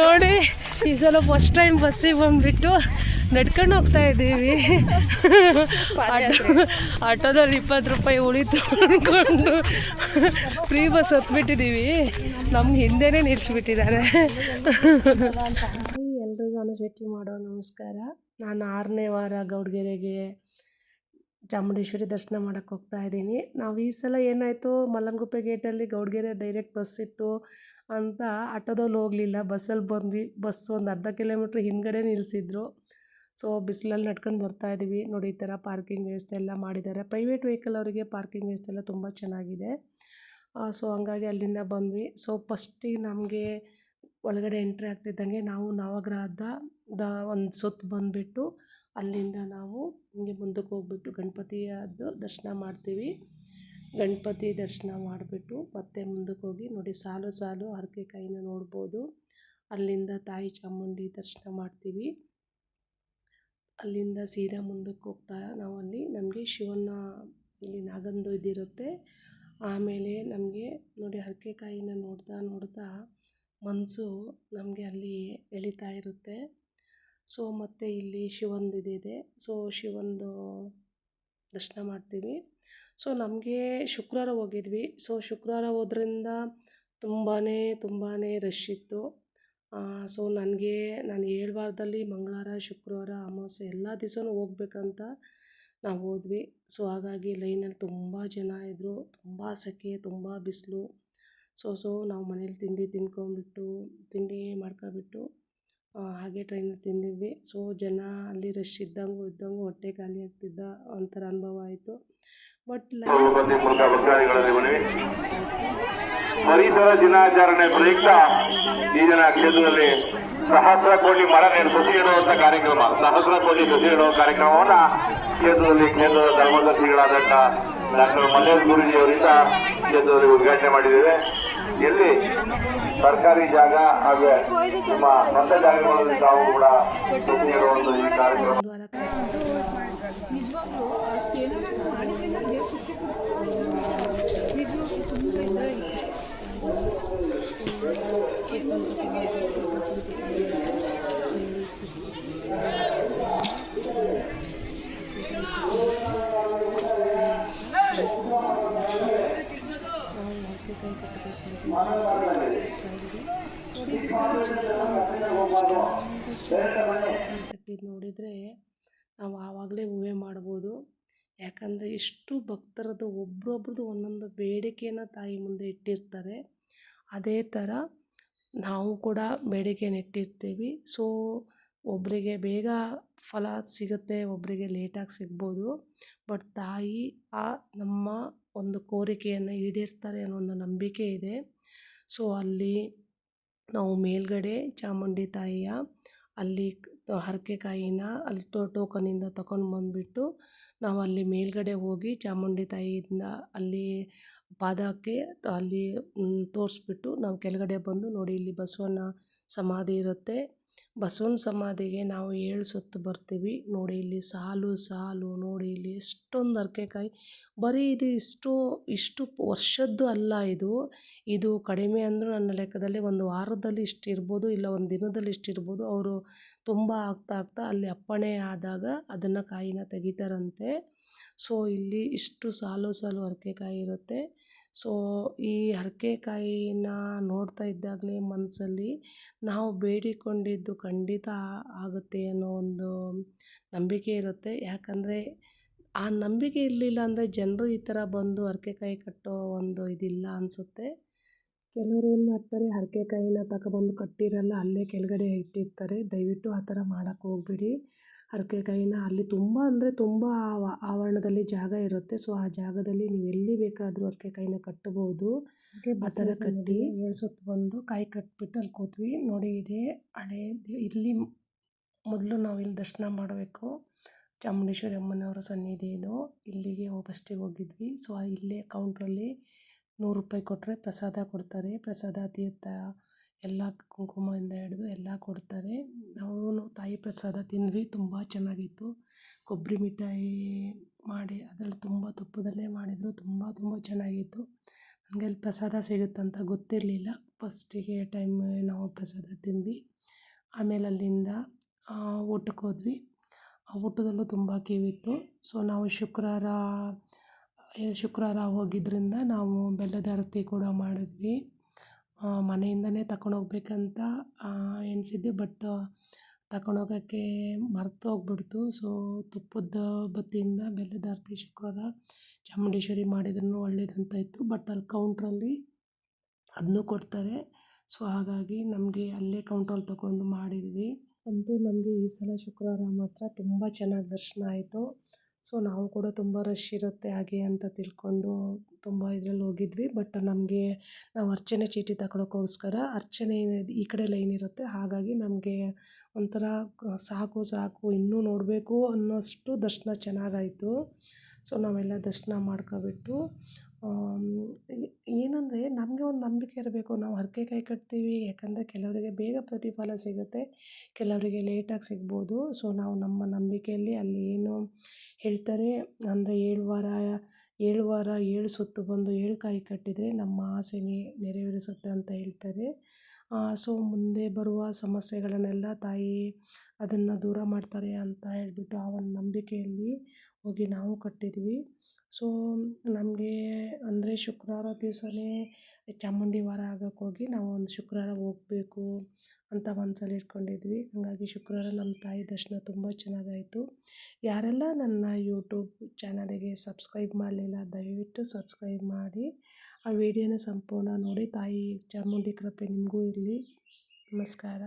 ನೋಡಿ, ಈ ಸಲ ಫಸ್ಟ್ ಟೈಮ್ ಬಸ್ಸಿಗೆ ಬಂದ್ಬಿಟ್ಟು ನಡ್ಕೊಂಡು ಹೋಗ್ತಾ ಇದ್ದೀವಿ. ಆಟೋ, ಆಟೋದಲ್ಲಿ ಇಪ್ಪತ್ತು ರೂಪಾಯಿ ಉಳಿತು ಅಂದ್ಕೊಂಡು ಫ್ರೀ ಬಸ್ ಹೊತ್ಬಿಟ್ಟಿದ್ದೀವಿ. ನಮ್ಗೆ ಹಿಂದೆನೇ ನಿಲ್ಲಿಸ್ಬಿಟ್ಟಿದ್ದಾರೆ ಎಲ್ರಿಗೂ ಅನುಶೆಟ್ಟಿ ಮಾಡೋ ನಮಸ್ಕಾರ. ನಾನು ಆರನೇ ವಾರ ಗೌಡ್ಗೆರೆಗೆ ಚಾಮುಂಡೇಶ್ವರಿ ದರ್ಶನ ಮಾಡೋಕ್ಕೆ ಹೋಗ್ತಾ ಇದ್ದೀನಿ. ನಾವು ಈ ಸಲ ಏನಾಯಿತು? ಮಲ್ಲನಗುಪ್ಪೆ ಗೇಟಲ್ಲಿ ಗೌಡ್ಗೆರೆ ಡೈರೆಕ್ಟ್ ಬಸ್ ಇತ್ತು. ಅಂತ ಆಟೋದಲ್ಲಿ ಹೋಗಲಿಲ್ಲ. ಬಸ್ಸಲ್ಲಿ ಬಂದ್ವಿ. ಬಸ್ ಒಂದು ಅರ್ಧ ಕಿಲೋಮೀಟ್ರ್ ಹಿಂದ್ಗಡೆ ನಿಲ್ಲಿಸಿದ್ರು ಸೊ ಬಿಸಿಲಲ್ಲಿ ನಡ್ಕೊಂಡು ಬರ್ತಾ ಇದ್ದೀವಿ ನೋಡಿ, ಈ ಥರ ಪಾರ್ಕಿಂಗ್ ವ್ಯವಸ್ಥೆ ಎಲ್ಲ ಮಾಡಿದ್ದಾರೆ. ಪ್ರೈವೇಟ್ ವೆಹಿಕಲ್ ಅವರಿಗೆ ಪಾರ್ಕಿಂಗ್ ವ್ಯವಸ್ಥೆ ಎಲ್ಲ ತುಂಬ ಚೆನ್ನಾಗಿದೆ. ಸೊ ಹಂಗಾಗಿ ಅಲ್ಲಿಂದ ಬಂದ್ವಿ. ಸೊ ಫಸ್ಟಿಗೆ ನಮಗೆ ಒಳಗಡೆ ಎಂಟ್ರಿ ಆಗ್ತಿದ್ದಂಗೆ ನಾವು ನವಗ್ರಹದ ಒಂದು ಸುತ್ತು ಬಂದುಬಿಟ್ಟು ಅಲ್ಲಿಂದ ನಾವು ಹಿಂಗೆ ಮುಂದಕ್ಕೆ ಹೋಗ್ಬಿಟ್ಟು ಗಣಪತಿಯದ್ದು ದರ್ಶನ ಮಾಡ್ತೀವಿ. ಗಣಪತಿ ದರ್ಶನ ಮಾಡಿಬಿಟ್ಟು ಮತ್ತೆ ಮುಂದಕ್ಕೆ ಹೋಗಿ ನೋಡಿ ಸಾಲು ಸಾಲು ಹರಕೆ ಕೈನ ನೋಡ್ಬೋದು. ಅಲ್ಲಿಂದ ತಾಯಿ ಚಾಮುಂಡಿ ದರ್ಶನ ಮಾಡ್ತೀವಿ. ಅಲ್ಲಿಂದ ಸೀದಾ ಮುಂದಕ್ಕೆ ಹೋಗ್ತಾ ನಾವು ಅಲ್ಲಿ ನಮಗೆ ಶಿವನ ಇಲ್ಲಿ ನಾಗಂದು ಇದಿರುತ್ತೆ. ಆಮೇಲೆ ನಮಗೆ ನೋಡಿ ಹರಕೆ ಕಾಯಿನ ನೋಡ್ತಾ ನೋಡ್ತಾ ಮನಸ್ಸು ನಮಗೆ ಅಲ್ಲಿ ಎಳಿತಾ ಇರುತ್ತೆ. ಸೊ, ಮತ್ತು ಇಲ್ಲಿ ಶಿವಂದು ಇದಿದೆ ಸೊ, ಶಿವಂದು ದರ್ಶನ ಮಾಡ್ತೀವಿ. ಸೊ, ನಮಗೆ ಶುಕ್ರವಾರ ಹೋಗಿದ್ವಿ. ಸೊ, ಶುಕ್ರವಾರ ಹೋದ್ರಿಂದ ತುಂಬಾ ತುಂಬಾ ರಶ್ ಇತ್ತು. ಸೊ, ನನಗೆ, ನಾನು ಏಳು ವಾರದಲ್ಲಿ ಮಂಗಳವಾರ, ಶುಕ್ರವಾರ, ಅಮಾವಾಸ್ಯೆ ಎಲ್ಲ ದಿವಸನೂ ಹೋಗ್ಬೇಕಂತ ನಾವು ಹೋದ್ವಿ. ಸೊ, ಹಾಗಾಗಿ ಲೈನಲ್ಲಿ ತುಂಬ ಜನ ಇದ್ದರು ತುಂಬ ಸೆಕೆ, ತುಂಬ ಬಿಸಿಲು. ಸೊ ಸೊ ನಾವು ಮನೇಲಿ ತಿಂಡಿ ತಿನ್ಕೊಂಬಿಟ್ಟು ತಿಂಡಿ ಮಾಡ್ಕೊಬಿಟ್ಟು ಹಾಗೆ ಟ್ರೈನಲ್ಲಿ ತಿಂದಿದ್ವಿ. ಸೊ ಜನ ಅಲ್ಲಿ ರಶ್ ಇದ್ದಂಗೂ ಇದ್ದಂಗೂ ಹೊಟ್ಟೆ ಖಾಲಿ ಆಗ್ತಿದ್ದ ಒಂಥರ ಅನುಭವ ಆಯಿತು. ಬಟ್ ಪರಿಸರ ದಿನಾಚರಣೆ ಪ್ರಯುಕ್ತ ಈ ದಿನ ಕ್ಷೇತ್ರದಲ್ಲಿ ಸಹಸ್ರ ಕೋಟಿ ಮರ ನೆಡು ಸಸಿ ಇಡುವಂತ ಕಾರ್ಯಕ್ರಮ ಸಹಸ್ರ ಕೋಟಿ ಸಸಿ ಇಡುವ ಕಾರ್ಯಕ್ರಮವನ್ನ ಕ್ಷೇತ್ರದಲ್ಲಿ ಕ್ಷೇತ್ರದ ಧರ್ಮದರ್ಶಿಗಳಾದಂತ ಡಾಕ್ಟರ್ ಮಲ್ಲೇಶ್ ಗುರುಜಿ ಅವರಿಂದ ಕ್ಷೇತ್ರದಲ್ಲಿ ಉದ್ಘಾಟನೆ ಮಾಡಿದ್ದೇವೆ. ಎಲ್ಲಿ ಸರ್ಕಾರಿ ಜಾಗ ಹಾಗೂ ನಿಮ್ಮ ಸ್ವಂತ ಜಾಗಗಳಲ್ಲಿ ತಾವು ಕೂಡ ಒಂದು ಈ ಕಾರ್ಯಕ್ರಮ ಒಂದು ವಾರ ನಿಜವಾಗ್ಲೂ ಅಷ್ಟೇನೋ ನಾನು ಮಾಡಿದ್ರಿಂದ ದೇವ್ರ ಶಿಕ್ಷೆ ನಿಜವಾಗ್ಲೂ ತುಂಬ ನೋಡಿದರೆ ನಾವು ಆವಾಗಲೇ ಊಹೆ ಮಾಡ್ಬೋದು. ಯಾಕಂದರೆ ಎಷ್ಟು ಭಕ್ತರದ್ದು ಒಬ್ರೊಬ್ರದ್ದು ಒಂದೊಂದು ಬೇಡಿಕೆಯನ್ನು ತಾಯಿ ಮುಂದೆ ಇಟ್ಟಿರ್ತಾರೆ. ಅದೇ ಥರ ನಾವು ಕೂಡ ಬೇಡಿಕೆಯನ್ನು ಇಟ್ಟಿರ್ತೀವಿ. ಸೊ ಒಬ್ಬರಿಗೆ ಬೇಗ ಫಲ ಸಿಗುತ್ತೆ ಒಬ್ಬರಿಗೆ ಲೇಟಾಗಿ ಸಿಗ್ಬೋದು. ಬಟ್ ತಾಯಿ, ಆ ನಮ್ಮ ಒಂದು ಕೋರಿಕೆಯನ್ನು ಈಡೇರಿಸ್ತಾರೆ ಅನ್ನೋ ಒಂದು ನಂಬಿಕೆ ಇದೆ. ಸೊ, ಅಲ್ಲಿ ನಾವು ಮೇಲ್ಗಡೆ ಚಾಮುಂಡಿ ತಾಯಿಯ, ಅಲ್ಲಿ ಹರಕೆ ಕಾಯಿನ ಅಲ್ಲಿ ಟೋಕನಿಂದ ತಗೊಂಡು ಬಂದುಬಿಟ್ಟು ನಾವು ಅಲ್ಲಿ ಮೇಲ್ಗಡೆ ಹೋಗಿ ಚಾಮುಂಡಿ ತಾಯಿಯಿಂದ ಅಲ್ಲಿ ಪಾದಕ್ಕೆ ಅಲ್ಲಿ ತೋರಿಸ್ಬಿಟ್ಟು ನಾವು ಕೆಳಗಡೆ ಬಂದು ನೋಡಿ ಇಲ್ಲಿ ಬಸವನ ಸಮಾಧಿ ಇರುತ್ತೆ. ಬಸವನ ಸಮಾಧಿಗೆ ನಾವು ಏಳು ಸುತ್ತು ಬರ್ತೀವಿ. ನೋಡಿ ಇಲ್ಲಿ ಸಾಲು ಸಾಲು, ನೋಡಿ ಇಲ್ಲಿ ಎಷ್ಟೊಂದು ಹರಕೆಕಾಯಿ. ಬರೀ ಇದು ಇಷ್ಟು ಇಷ್ಟು ವರ್ಷದ್ದು ಅಲ್ಲ ಇದು. ಇದು ಕಡಿಮೆ ಅಂದರೂ ನನ್ನ ಲೆಕ್ಕದಲ್ಲಿ ಒಂದು ವಾರದಲ್ಲಿ ಇಷ್ಟು ಇರ್ಬೋದು, ಇಲ್ಲ ಒಂದು ದಿನದಲ್ಲಿ ಇಷ್ಟು ಇರ್ಬೋದು. ಅವರು ತುಂಬ ಆಗ್ತಾ ಆಗ್ತಾ ಅಲ್ಲಿ ಅಪ್ಪಣೆ ಆದಾಗ ಅದನ್ನು ಕಾಯಿನ ತೆಗಿತಾರಂತೆ. ಸೊ ಇಲ್ಲಿ ಇಷ್ಟು ಸಾಲು ಸಾಲು ಹರಕೆಕಾಯಿ ಇರುತ್ತೆ. ಸೊ, ಈ ಹರಕೆಕಾಯಿನ ನೋಡ್ತಾ ಇದ್ದಾಗಲೇ ಮನಸ್ಸಲ್ಲಿ ನಾವು ಬೇಡಿಕೊಂಡಿದ್ದು ಖಂಡಿತ ಆಗುತ್ತೆ ಅನ್ನೋ ಒಂದು ನಂಬಿಕೆ ಇರುತ್ತೆ. ಯಾಕಂದರೆ, ಆ ನಂಬಿಕೆ ಇರಲಿಲ್ಲ ಅಂದರೆ ಜನರು ಈ ಥರ ಬಂದು ಹರಕೆಕಾಯಿ ಕಟ್ಟೋ ಒಂದು ಇದಿಲ್ಲ ಅನಿಸುತ್ತೆ. ಕೆಲವರು ಏನು ಮಾಡ್ತಾರೆ, ಹರಕೆಕಾಯಿನ ತಗೊಬಂದು ಕಟ್ಟಿರಲ್ಲ, ಅಲ್ಲೇ ಕೆಳಗಡೆ ಇಟ್ಟಿರ್ತಾರೆ. ದಯವಿಟ್ಟು ಆ ಥರ ಮಾಡೋಕ್ಕೆ ಹೋಗ್ಬೇಡಿ. ಹರಕೆಕಾಯಿನ ಅಲ್ಲಿ ತುಂಬ ಅಂದರೆ ತುಂಬ ಆವ- ಆವರಣದಲ್ಲಿ ಜಾಗ ಇರುತ್ತೆ. ಸೊ ಆ ಜಾಗದಲ್ಲಿ ನೀವು ಎಲ್ಲಿ ಬೇಕಾದರೂ ಹರಕೆಕಾಯಿನ ಕಟ್ಟಬಹುದು. ಆ ಥರ ಕಟ್ಟಿ. ಏಳು ಸುತ್ತು ಬಂದು ಕಾಯಿ ಕಟ್ಬಿಟ್ಟು ಅಲ್ಲಿ ಕೂತ್ವಿ. ನೋಡಿ ಇದೆ ಹಳೆ ಇಲ್ಲಿ ಮೊದಲು ನಾವು ಇಲ್ಲಿ ದರ್ಶನ ಮಾಡಬೇಕು. ಚಾಮುಂಡೇಶ್ವರಿ ಅಮ್ಮನವರ ಸನ್ನಿಧಿ ಇದು. ಇಲ್ಲಿಗೆ ಫಸ್ಟಿಗೆ ಹೋಗಿದ್ವಿ. ಸೊ ಇಲ್ಲೇ ಕೌಂಟ್ರಲ್ಲಿ ನೂರು ರೂಪಾಯಿ ಕೊಟ್ಟರೆ ಪ್ರಸಾದ ಕೊಡ್ತಾರೆ. ಪ್ರಸಾದ ತೀರ್ಥ ಎಲ್ಲ ಕುಂಕುಮದಿಂದ ಹಿಡಿದು ಎಲ್ಲ ಕೊಡ್ತಾರೆ. ನಾವು ತಾಯಿ ಪ್ರಸಾದ ತಿಂದ್ವಿ, ತುಂಬ ಚೆನ್ನಾಗಿತ್ತು. ಕೊಬ್ಬರಿ ಮಿಠಾಯಿ ಮಾಡಿ, ಅದರಲ್ಲಿ ತುಂಬ ತುಪ್ಪದಲ್ಲೇ ಮಾಡಿದರು, ತುಂಬ ತುಂಬ ಚೆನ್ನಾಗಿತ್ತು. ನನಗೆ ಅಲ್ಲಿ ಪ್ರಸಾದ ಸಿಗುತ್ತಂತ ಗೊತ್ತಿರಲಿಲ್ಲ. ಫಸ್ಟಿಗೆ ಟೈಮ್ ನಾವು ಪ್ರಸಾದ ತಿಂದ್ವಿ. ಆಮೇಲೆ ಅಲ್ಲಿಂದ ಊಟಕ್ಕೆ ಹೋದ್ವಿ. ಆ ಊಟದಲ್ಲೂ ತುಂಬ ಕಿವಿತ್ತು. ಸೊ ನಾವು ಶುಕ್ರವಾರ ಶುಕ್ರವಾರ ಹೋಗಿದ್ದರಿಂದ ನಾವು ಬೆಲ್ಲದ ಆರತಿ ಕೂಡ ಮಾಡಿದ್ವಿ. ಮನೆಯಿಂದನೇ ತಗೊಂಡೋಗ್ಬೇಕಂತ ಎಣಿಸಿದ್ವಿ. ಬಟ್ ತಗೊಂಡೋಗೋಕ್ಕೆ ಮರ್ತೋಗ್ಬಿಡ್ತು ಸೊ, ತುಪ್ಪದ ಬತ್ತಿಯಿಂದ ಬೆಲ್ಲದ ಆರತಿ ಶುಕ್ರವಾರ ಚಾಮುಂಡೇಶ್ವರಿ ಮಾಡಿದ್ರು ಒಳ್ಳೇದಂತ ಇತ್ತು. ಬಟ್, ಅಲ್ಲಿ ಕೌಂಟ್ರಲ್ಲಿ ಅದನ್ನೂ ಕೊಡ್ತಾರೆ. ಸೊ, ಹಾಗಾಗಿ ನಮಗೆ ಅಲ್ಲೇ ಕೌಂಟ್ರಲ್ಲಿ ತೊಗೊಂಡು ಮಾಡಿದ್ವಿ. ಅಂತೂ ನಮಗೆ ಈ ಸಲ ಶುಕ್ರವಾರ ಮಾತ್ರ ತುಂಬ ಚೆನ್ನಾಗಿ ದರ್ಶನ ಆಯಿತು. ಸೊ ನಾವು ಕೂಡ ತುಂಬ ರಶ್ ಇರುತ್ತೆ ಹಾಗೆ ಅಂತ ತಿಳ್ಕೊಂಡು ತುಂಬ ಇದ್ರಲ್ಲಿ ಹೋಗಿದ್ವಿ. ಬಟ್ ನಮಗೆ, ನಾವು ಅರ್ಚನೆ ಚೀಟಿ ತಗೊಳಕ್ಕೋಸ್ಕರ ಅರ್ಚನೆ ಈ ಕಡೆ ಲೈನ್ ಇರುತ್ತೆ. ಹಾಗಾಗಿ ನಮಗೆ ಒಂಥರ ಸಾಕು ಸಾಕು, ಇನ್ನೂ ನೋಡಬೇಕು ಅನ್ನೋಷ್ಟು ದರ್ಶನ ಚೆನ್ನಾಗಾಯಿತು. ಸೊ ನಾವೆಲ್ಲ ದರ್ಶನ ಮಾಡ್ಕೊಬಿಟ್ಟು ನಂಬಿಕೆ ಇರಬೇಕು. ನಾವು ಹರಕೆ ಕೈ ಕಟ್ತೀವಿ. ಯಾಕಂದರೆ ಕೆಲವರಿಗೆ ಬೇಗ ಪ್ರತಿಫಲ ಸಿಗುತ್ತೆ. ಕೆಲವರಿಗೆ ಲೇಟಾಗಿ ಸಿಗ್ಬೋದು. ಸೊ ನಾವು ನಮ್ಮ ನಂಬಿಕೆಯಲ್ಲಿ ಅಲ್ಲಿ ಏನು ಹೇಳ್ತಾರೆ? ಅಂದರೆ ಏಳು ವಾರ ಏಳು ವಾರ ಏಳು ಸುತ್ತು ಬಂದು ಏಳು ಕಾಯಿ ಕಟ್ಟಿದರೆ ನಮ್ಮ ಆಸೆ ನೆರವೇರಿಸುತ್ತೆ ಅಂತ ಹೇಳ್ತಾರೆ. ಸೊ ಮುಂದೆ ಬರುವ ಸಮಸ್ಯೆಗಳನ್ನೆಲ್ಲ ತಾಯಿ ಅದನ್ನು ದೂರ ಮಾಡ್ತಾರೆ ಅಂತ ಹೇಳಿಬಿಟ್ಟು ಆ ಒಂದು ನಂಬಿಕೆಯಲ್ಲಿ ಹೋಗಿ ನಾವು ಕಟ್ಟಿದ್ವಿ ಸೊ ನಮಗೆ ಅಂದರೆ ಶುಕ್ರವಾರ ದಿವಸನೇ ಚಾಮುಂಡಿ ವಾರ ಆಗೋಕ್ಕೋಗಿ ನಾವು ಒಂದು ಶುಕ್ರವಾರ ಹೋಗಬೇಕು. ಅಂತ ಮನಸ್ಸಲ್ಲಿ ಇಟ್ಕೊಂಡಿದ್ವಿ. ಹಾಗಾಗಿ ಶುಕ್ರವಾರ ನಮ್ಮ ತಾಯಿ ದರ್ಶನ ತುಂಬ ಚೆನ್ನಾಗಾಯಿತು. ಯಾರೆಲ್ಲ ನನ್ನ ಯೂಟ್ಯೂಬ್ ಚಾನಲಿಗೆ ಸಬ್ಸ್ಕ್ರೈಬ್ ಮಾಡಲಿಲ್ಲ, ದಯವಿಟ್ಟು ಸಬ್ಸ್ಕ್ರೈಬ್ ಮಾಡಿ. ಆ ವಿಡಿಯೋನ ಸಂಪೂರ್ಣ ನೋಡಿ. ತಾಯಿ ಚಾಮುಂಡಿ ಕೃಪೆ ನಿಮಗೂ ಇರಲಿ. ನಮಸ್ಕಾರ.